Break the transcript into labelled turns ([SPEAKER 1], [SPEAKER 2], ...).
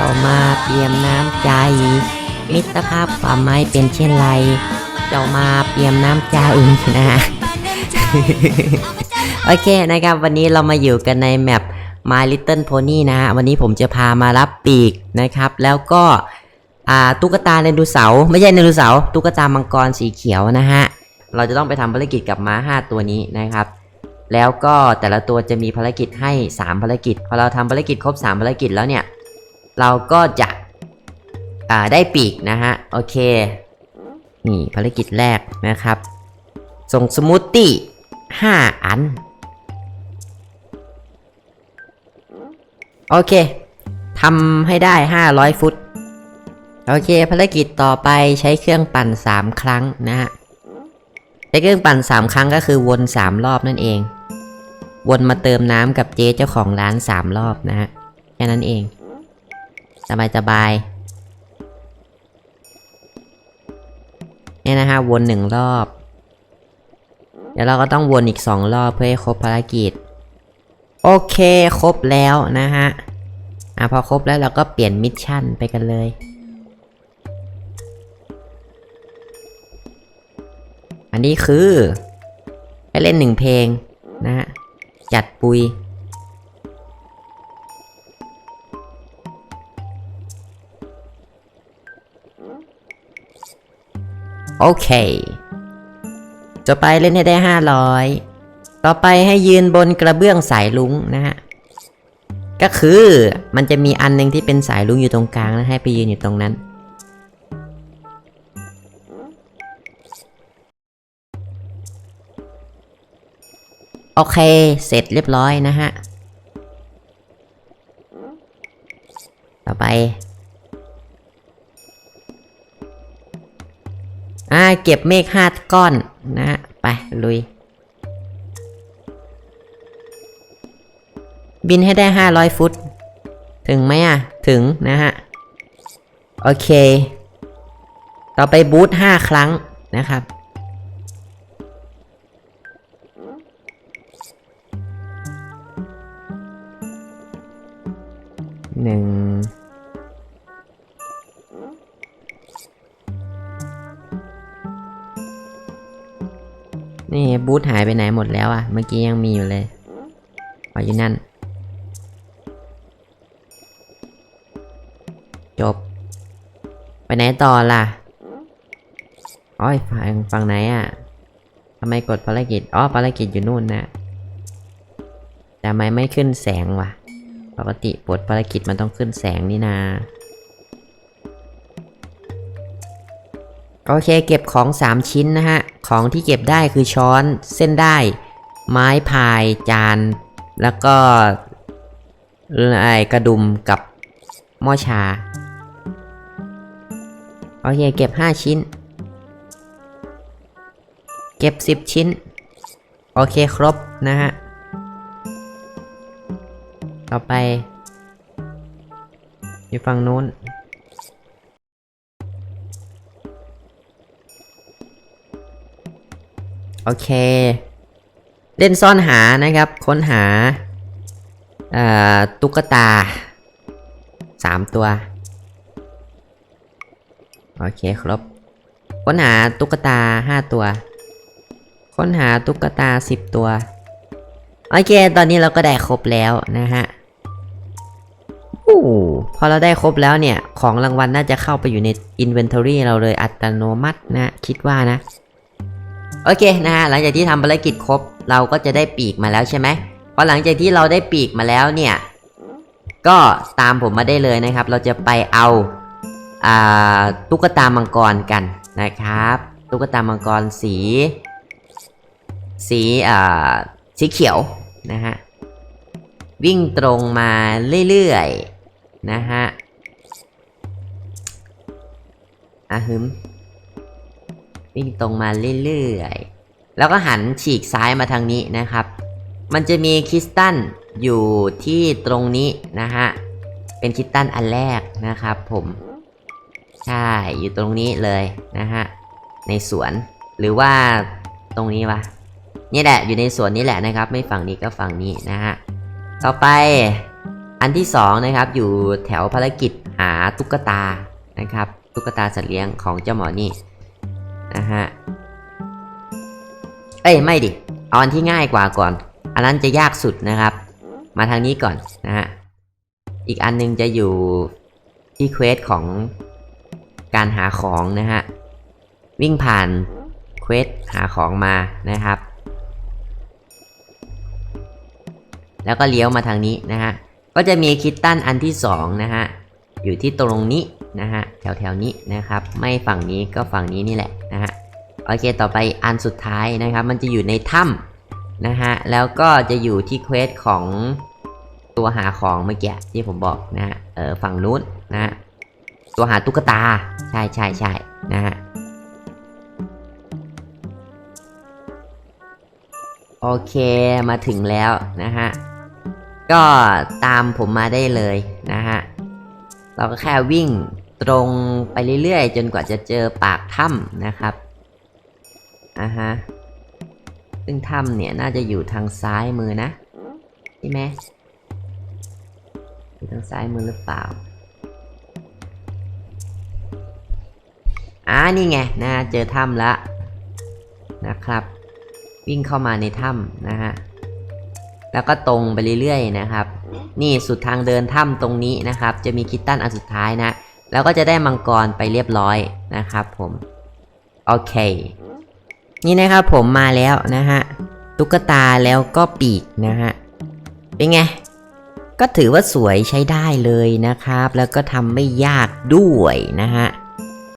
[SPEAKER 1] เจ้ามาเปี่ยมน้ำใจ มิตรภาพความไม่เป็นเช่นไร เจ้ามาเปี่ยมน้ำใจนะฮะโอเคนะครับ วันนี้เรามาอยู่กันในแมป My Little Pony นะฮะวันนี้ผมจะพามารับปีกนะครับ แล้วก็ตุ๊กตาไดโนเสาร์ไม่ใช่ไดโนเสาร์ตุ๊กตามังกรสีเขียวนะฮะเราจะต้องไปทำภารกิจกับม้า 5 ตัวนี้นะครับ แล้วก็แต่ละตัวจะมีภารกิจให้ 3 ภารกิจ พอเราทำภารกิจครบ 3 ภารกิจแล้วเนี่ย เราก็จะอ่าได้ปีกนะฮะ โอเค นี่ภารกิจแรกนะครับ ส่งสมูทตี้5อัน โอเคทำให้ได้ 500 ฟุต โอเค ภารกิจต่อไปใช้เครื่องปั่น 3 ครั้งนะฮะ ใช้เครื่องปั่น 3 ครั้งก็คือวน 3 รอบนั่นเอง วนมาเติมน้ำกับเจ๊เจ้าของร้าน 3 รอบนะฮะ แค่นั้นเอง สบายสบายเนี่ยนะฮะวนหนึ่งรอบ เดี๋ยวเราก็ต้องวนอีก2รอบเพื่อให้ครบภารกิจ โอเคครบแล้วนะฮะ อะพอครบแล้วเราก็เปลี่ยนมิชชั่นไปกันเลยอันนี้คือ ให้เล่นหนึ่งเพลงนะฮะ จัดปุย โอเค จะไปเล่นให้ได้500ต่อไปให้ยืนบนกระเบื้องสายลุงนะฮะ ก็คือมันจะมีอันหนึงที่เป็นสายลุงอยู่ตรงกลางนะให้ไปยืนอยู่ตรงนั้น โอเค เสร็จเรียบร้อยนะฮะ ต่อไป เก็บเมฆห้าก้อนนะฮะไปลุย บินให้ได้500ฟุต ถึงไหมอะ ถึงนะฮะ โอเค ต่อไปบูท5ครั้งนะครับหนึ่ง นี่บูธหายไปไหนหมดแล้วอะเมื่อกี้ยังมีอยู่เลยอ๋ออยู่นั่น จบ ไปไหนต่อล่ะอ๋อฝั่งฝั่งไหนอะทำไมกดภารกิจ อ๋อภารกิจอยู่นู่นนะแต่ทำไมไม่ขึ้นแสงวะ ปกติปลดภารกิจมันต้องขึ้นแสงนี่นา โอเคเก็บของ 3 ชิ้นนะฮะ ของที่เก็บได้คือช้อนเส้นได้ ไม้พายจาน แล้วก็ไอกระดุมกับหม้อชา โอเคเก็บ 5 ชิ้น เก็บ 10 ชิ้น โอเคครบนะฮะ ต่อไป อยู่ฝั่งนู้น โอเค เล่นซ่อนหานะครับ ค้นหาตุ๊กตาสามตัว โอเคครบค้นหาตุ๊กตาห้าตัว ค้นหาตุ๊กตาสิบตัว โอเค ตอนนี้เราก็ได้ครบแล้วนะฮะโอ้พอเราได้ครบแล้วเนี่ย ของรางวัลน่าจะเข้าไปอยู่ใน Inventory เราเลยอัตโนมัตินะ คิดว่านะ โอเคนะฮะหลังจากที่ทำภารกิจครบ เราก็จะได้ปีกมาแล้วใช่ไหมพอหลังจากที่เราได้ปีกมาแล้วเนี่ย ก็ตามผมมาได้เลยนะครับ เราจะไปเอาอ่าตุ๊กตามังกรกันนะครับ ตุ๊กตามังกรสี สีอ่าสีเขียวนะฮะวิ่งตรงมาเรื่อยๆนะฮะอะฮึม วิ่งตรงมาเรื่อยๆ แล้วก็หันฉีกซ้ายมาทางนี้นะครับ มันจะมีคริสตัลอยู่ที่ตรงนี้นะฮะ เป็นคริสตัลอันแรกนะครับผม ใช่ อยู่ตรงนี้เลยนะฮะ ในสวน หรือว่าตรงนี้วะ นี่แหละ อยู่ในสวนนี้แหละนะครับ ไม่ฝั่งนี้ก็ฝั่งนี้นะฮะ ต่อไปอันที่สองนะครับอยู่แถวภารกิจหาตุ๊กตานะครับ ตุ๊กตาสัตว์เลี้ยงของเจ้าหมอนี่ นะฮะ เอ้ยไม่ดิ เอาอันที่ง่ายกว่าก่อน อันนั้นจะยากสุดนะครับ มาทางนี้ก่อนนะฮะ อีกอันหนึงจะอยู่ที่เควสของการหาของนะฮะ วิ่งผ่านเควสหาของมานะครับ แล้วก็เลี้ยวมาทางนี้นะฮะ ก็จะมีคิตตันอันที่สองนะฮะ อยู่ที่ตรงนี้ นะฮะแถวแถวๆนี้นะครับ ไม่ฝั่งนี้ก็ฝั่งนี้นี่แหละนะฮะโอเคต่อไปอันสุดท้ายนะครับ มันจะอยู่ในถ้ำนะฮะแล้วก็จะอยู่ที่เควสของตัวหาของเมื่อกี้ที่ผมบอกนะฮะเออฝั่งนู้นนะฮะตัวหาตุ๊กตาใช่ใช่ใช่นะฮะโอเคมาถึงแล้วนะฮะก็ตามผมมาได้เลยนะฮะเราก็แค่วิ่ง ตรงไปเรื่อยๆ จนกว่าจะเจอปากถ้ำนะครับอ่าฮะซึ่งถ้ำเนี่ยน่าจะอยู่ทางซ้ายมือนะใช่ไหมอยู่ทางซ้ายมือหรือเปล่าอ่านี่ไงนะเจอถ้ำละนะครับ วิ่งเข้ามาในถ้ำนะฮะแล้วก็ตรงไปเรื่อยๆนะครับ นี่สุดทางเดินถ้ำตรงนี้นะครับ จะมีคิตตันอันสุดท้ายนะ แล้วก็จะได้มังกรไปเรียบร้อยนะครับผมโอเค นี่นะครับผมมาแล้วนะฮะตุ๊กตาแล้วก็ปีกนะฮะเป็นไง ก็ถือว่าสวยใช้ได้เลยนะครับ แล้วก็ทำไม่ยากด้วยนะฮะ